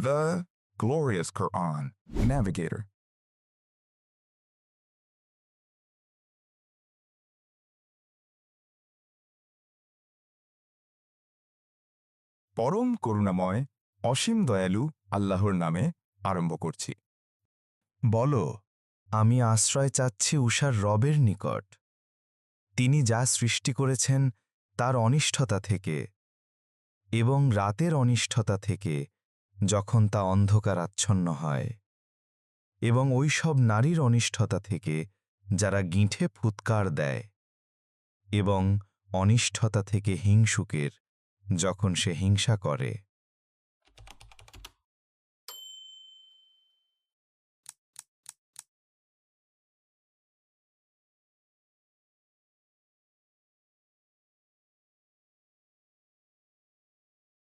The glorious Quran. Navigator. পরম করুণাময়, অসীম দয়ালু আল্লাহর নামে আরম্ভ করছি বলো, আমি আশ্রয় চাচ্ছি উষার রবের নিকট তিনি যা সৃষ্টি করেছেন তার অনিষ্ঠতা থেকে এবং রাতের অনিষ্ঠতা থেকে যখন তা অন্ধকার আচ্ছন্ন হয় এবং ওই সব নারীর অনিষ্ঠতা থেকে যারা গিঁঠে ফুৎকার দেয় এবং অনিষ্ঠতা থেকে হিংসুকের যখন সে হিংসা করে।